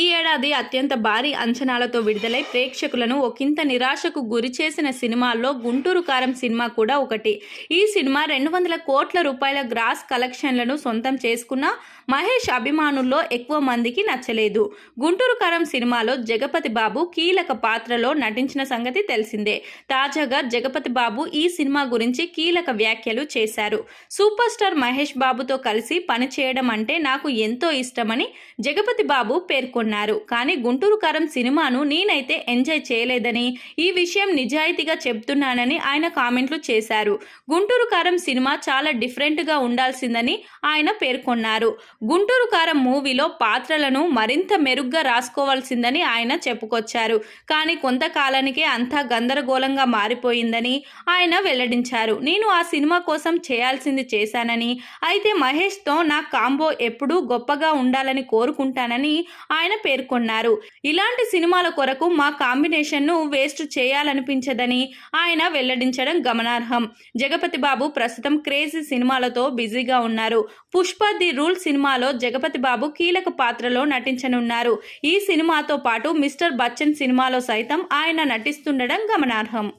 ఈ ఏడాది అత్యంత భారీ అంచనాలతో విడుదలై ప్రేక్షకులను ఒకంత నిరాశకు గురి చేసిన సినిమాల్లో గుంటూరు కారం సినిమా కూడా ఒకటి. ఈ సినిమా రెండు వందల కోట్ల రూపాయల గ్రాస్ కలెక్షన్లను సొంతం చేసుకున్న మహేష్ అభిమానుల్లో ఎక్కువ మందికి నచ్చలేదు. గుంటూరు కారం సినిమాలో జగపతి బాబు కీలక పాత్రలో నటించిన సంగతి తెలిసిందే. తాజాగా జగపతి బాబు ఈ సినిమా గురించి కీలక వ్యాఖ్యలు చేశారు. సూపర్ స్టార్ మహేష్ బాబుతో కలిసి పనిచేయడం అంటే నాకు ఎంతో ఇష్టమని జగపతి బాబు పేర్కొన్నారు. కానీ గుంటూరు కారం సినిమాను నేనైతే ఎంజాయ్ చేయలేదని ఈ విషయం నిజాయితీగా చెప్తున్నానని ఆయన కామెంట్లు చేశారు. గుంటూరు కారం సినిమా చాలా డిఫరెంట్గా ఉండాల్సిందని ఆయన పేర్కొన్నారు. గుంటూరు కారం మూవీలో పాత్రలను మరింత మెరుగ్గా రాసుకోవాల్సిందని ఆయన చెప్పుకొచ్చారు. కానీ కొంతకాలానికే అంతా గందరగోళంగా మారిపోయిందని ఆయన వెల్లడించారు. నేను ఆ సినిమా కోసం చేయాల్సింది చేశానని అయితే మహేష్తో నా కాంబో ఎప్పుడూ గొప్పగా ఉండాలని కోరుకుంటానని ఆయన పేర్కొన్నారు. ఇలాంటి సినిమాల కొరకు మా కాంబినేషన్ను వేస్ట్ చేయాలనిపించదని ఆయన వెల్లడించడం గమనార్హం. జగపతి బాబు ప్రస్తుతం క్రేజీ సినిమాలతో బిజీగా ఉన్నారు. పుష్ప ది రూల్ సినిమాలో జగపతి బాబు కీలక పాత్రలో నటించనున్నారు. ఈ సినిమాతో పాటు మిస్టర్ బచ్చన్ సినిమాలో సైతం ఆయన నటిస్తుండడం గమనార్హం.